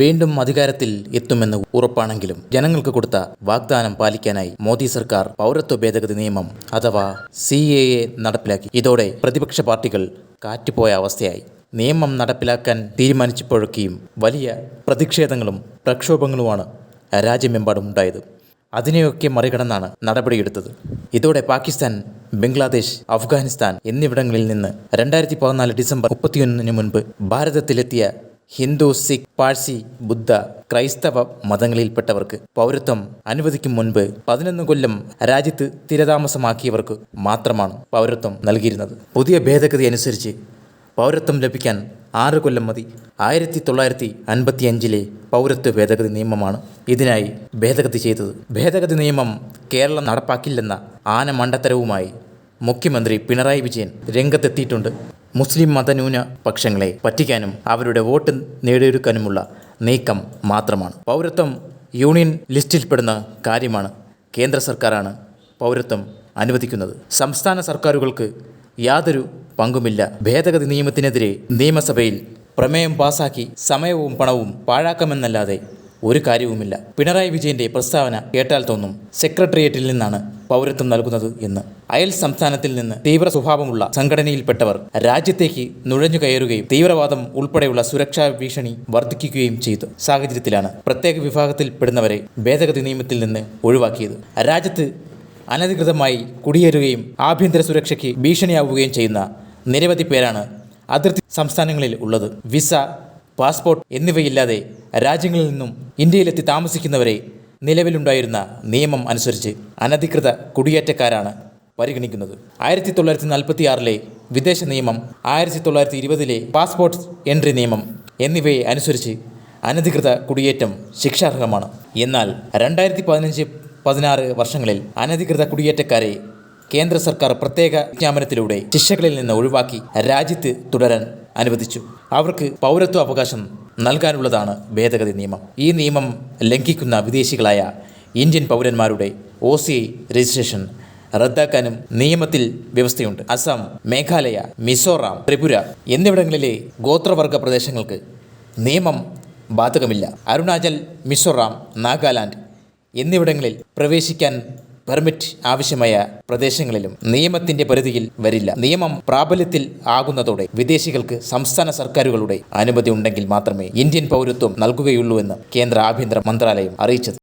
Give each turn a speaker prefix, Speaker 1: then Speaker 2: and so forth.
Speaker 1: വീണ്ടും അധികാരത്തിൽ എത്തുമെന്ന് ഉറപ്പാണെങ്കിലും ജനങ്ങൾക്ക് കൊടുത്ത വാഗ്ദാനം പാലിക്കാനായി മോദി സർക്കാർ പൗരത്വ ഭേദഗതി നിയമം അഥവാ സി എ എ നടപ്പിലാക്കി. ഇതോടെ പ്രതിപക്ഷ പാർട്ടികൾ കാറ്റുപോയ അവസ്ഥയായി. നിയമം നടപ്പിലാക്കാൻ തീരുമാനിച്ചപ്പോഴൊക്കെയും വലിയ പ്രതിഷേധങ്ങളും പ്രക്ഷോഭങ്ങളുമാണ് രാജ്യമെമ്പാടും ഉണ്ടായത്. അതിനെയൊക്കെ മറികടന്നാണ് നടപടിയെടുത്തത്. ഇതോടെ പാകിസ്ഥാൻ ബംഗ്ലാദേശ് അഫ്ഗാനിസ്ഥാൻ എന്നിവിടങ്ങളിൽ നിന്ന് രണ്ടായിരത്തി പതിനാല് ഡിസംബർ മുപ്പത്തിയൊന്നിന് മുൻപ് ഭാരതത്തിലെത്തിയ ഹിന്ദു സിഖ് പാഴ്സി ബുദ്ധ ക്രൈസ്തവ മതങ്ങളിൽപ്പെട്ടവർക്ക് പൗരത്വം അനുവദിക്കും മുൻപ് പതിനൊന്ന് കൊല്ലം രാജ്യത്ത് സ്ഥിരതാമസമാക്കിയവർക്ക് മാത്രമാണ് പൗരത്വം നൽകിയിരുന്നത്. പുതിയ ഭേദഗതി അനുസരിച്ച് പൗരത്വം ലഭിക്കാൻ ആറ് കൊല്ലം മതി. ആയിരത്തി തൊള്ളായിരത്തി അൻപത്തി അഞ്ചിലെ പൗരത്വ ഭേദഗതി നിയമമാണ് ഇതിനായി ഭേദഗതി ചെയ്തത്. ഭേദഗതി നിയമം കേരളം നടപ്പാക്കില്ലെന്ന ആന മണ്ടത്തരവുമായി മുഖ്യമന്ത്രി പിണറായി വിജയൻ രംഗത്തെത്തിയിട്ടുണ്ട്. മുസ്ലിം മതന്യൂന പക്ഷങ്ങളെ പറ്റിക്കാനും അവരുടെ വോട്ട് നേടിയെടുക്കാനുമുള്ള നീക്കം മാത്രമാണ്. പൗരത്വം യൂണിയൻ ലിസ്റ്റിൽപ്പെടുന്ന കാര്യമാണ് കേന്ദ്ര സർക്കാരാണ് പൗരത്വം അനുവദിക്കുന്നത്. സംസ്ഥാന സർക്കാരുകൾക്ക് യാതൊരു പങ്കുമില്ല. ഭേദഗതി നിയമത്തിനെതിരെ നിയമസഭയിൽ പ്രമേയം പാസാക്കി സമയവും പണവും പാഴാക്കാമെന്നല്ലാതെ ഒരു കാര്യവുമില്ല. പിണറായി വിജയന്റെ പ്രസ്താവന കേട്ടാൽ തോന്നും സെക്രട്ടേറിയറ്റിൽ നിന്നാണ് പൗരത്വം നൽകുന്നത് എന്ന്. അയൽ സംസ്ഥാനത്തിൽ നിന്ന് തീവ്ര സ്വഭാവമുള്ള സംഘടനയിൽപ്പെട്ടവർ രാജ്യത്തേക്ക് നുഴഞ്ഞു കയറുകയും തീവ്രവാദം ഉൾപ്പെടെയുള്ള സുരക്ഷാ ഭീഷണി വർദ്ധിക്കുകയും ചെയ്തു. സാഹചര്യത്തിലാണ് പ്രത്യേക വിഭാഗത്തിൽപ്പെടുന്നവരെ ഭേദഗതി നിയമത്തിൽ നിന്ന് ഒഴിവാക്കിയത്. രാജ്യത്ത് അനധികൃതമായി കുടിയേറുകയും ആഭ്യന്തര സുരക്ഷയ്ക്ക് ഭീഷണിയാവുകയും ചെയ്യുന്ന നിരവധി പേരാണ് അതിർത്തി സംസ്ഥാനങ്ങളിൽ ഉള്ളത്. വിസ പാസ്പോർട്ട് എന്നിവയില്ലാതെ രാജ്യങ്ങളിൽ നിന്നും ഇന്ത്യയിലെത്തി താമസിക്കുന്നവരെ നിലവിലുണ്ടായിരുന്ന നിയമം അനുസരിച്ച് അനധികൃത കുടിയേറ്റക്കാരാണ് പരിഗണിക്കുന്നത്. ആയിരത്തി തൊള്ളായിരത്തി നാൽപ്പത്തി ആറിലെ വിദേശ നിയമം ആയിരത്തി തൊള്ളായിരത്തി ഇരുപതിലെ പാസ്പോർട്ട് എൻട്രി നിയമം എന്നിവയെ അനുസരിച്ച് അനധികൃത കുടിയേറ്റം ശിക്ഷാർഹമാണ്. എന്നാൽ രണ്ടായിരത്തി പതിനഞ്ച് പതിനാറ് വർഷങ്ങളിൽ അനധികൃത കുടിയേറ്റക്കാരെ കേന്ദ്ര സർക്കാർ പ്രത്യേക വിജ്ഞാപനത്തിലൂടെ ശിക്ഷകളിൽ നിന്ന് ഒഴിവാക്കി രാജ്യത്ത് തുടരാൻ അനുവദിച്ചു. അവർക്ക് പൗരത്വ അവകാശം നൽകാനുള്ളതാണ് ഭേദഗതി നിയമം. ഈ നിയമം ലംഘിക്കുന്ന വിദേശികളായ ഇന്ത്യൻ പൗരന്മാരുടെ ഒ സി രജിസ്ട്രേഷൻ റദ്ദാക്കാനും നിയമത്തിൽ വ്യവസ്ഥയുണ്ട്. അസം മേഘാലയ മിസോറാം ത്രിപുര എന്നിവിടങ്ങളിലെ ഗോത്രവർഗ പ്രദേശങ്ങൾക്ക് നിയമം ബാധകമില്ല. അരുണാചൽ മിസോറാം നാഗാലാൻഡ് എന്നിവിടങ്ങളിൽ പ്രവേശിക്കാൻ പെർമിറ്റ് ആവശ്യമായ പ്രദേശങ്ങളിലും നിയമത്തിന്റെ പരിധിയിൽ വരില്ല. നിയമം പ്രാബല്യത്തിൽ ആകുന്നതോടെ വിദേശികൾക്ക് സംസ്ഥാന സർക്കാരുകളുടെ അനുമതി ഉണ്ടെങ്കിൽ മാത്രമേ ഇന്ത്യൻ പൗരത്വം നൽകുകയുള്ളൂ എന്ന് കേന്ദ്ര ആഭ്യന്തര മന്ത്രാലയം അറിയിച്ചത്.